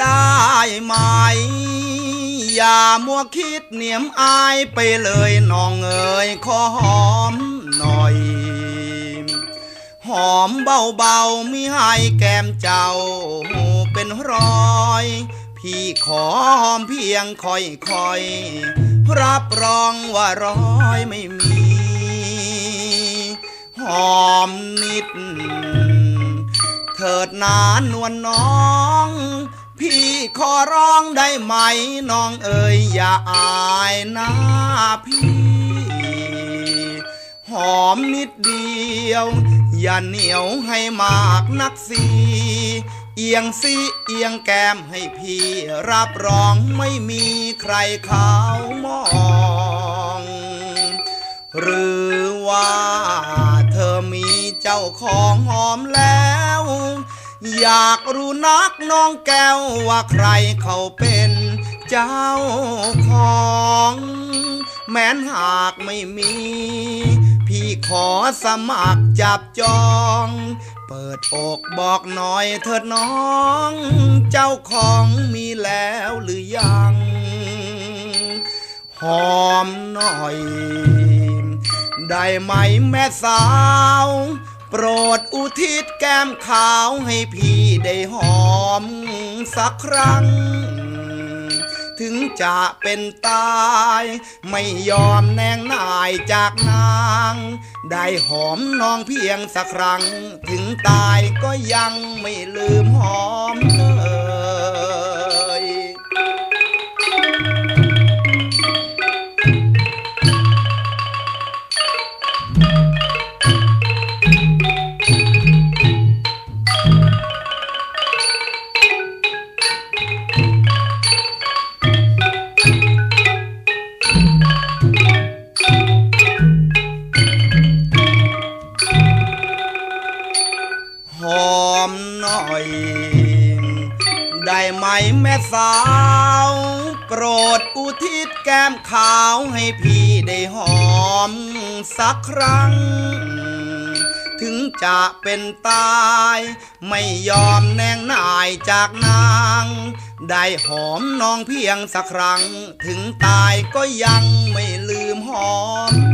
ได้ไหม อย่ามัวคิดเหนียมอายไปเลยน้องเอ๋ยขอหอมหน่อย หอมเบาๆมิให้แก้มเจ้าเป็นรอย พี่ขอหอมเพียงค่อยๆ รับรองว่ารอยไม่มี หอมนิดเถิดนานนวลน้อง พี่ขอร้องได้ไหมน้องเอ๋ยอย่าอายหน้าพี่ หอมนิดเดียว อย่าเหนียวให้มากนักสีเอียงสิเอียงแก้มให้พี่รับรองไม่มีใครเขามอง หรือว่าเธอมีเจ้าของหอมแล้ว อยากรู้นักน้องแก้วว่าใครเขาเป็นเจ้าของ แม้นหากไม่มี พี่ขอสมัครจับจอง เปิดอกบอกหน่อยเถิดน้อง เจ้าของมีแล้วหรือยัง หอมหน่อย ได้ไหมแม่สาว โปรด ทิศแก้มขาวให้พี่ได้หอมสักครั้ง ถึงจะเป็นตาย ไม่ยอมแนงนายจากนาง ได้หอมน้องเพียงสักครั้ง ถึงตายก็ยังไม่ลืมหอมเธอ สาว โปรดอุทิศแก้มขาวให้พี่ได้หอมสักครั้ง ถึงจะเป็นตาย ไม่ยอมแนงนายจากนาง ได้หอมน้องเพียงสักครั้ง ถึงตายก็ยังไม่ลืมหอม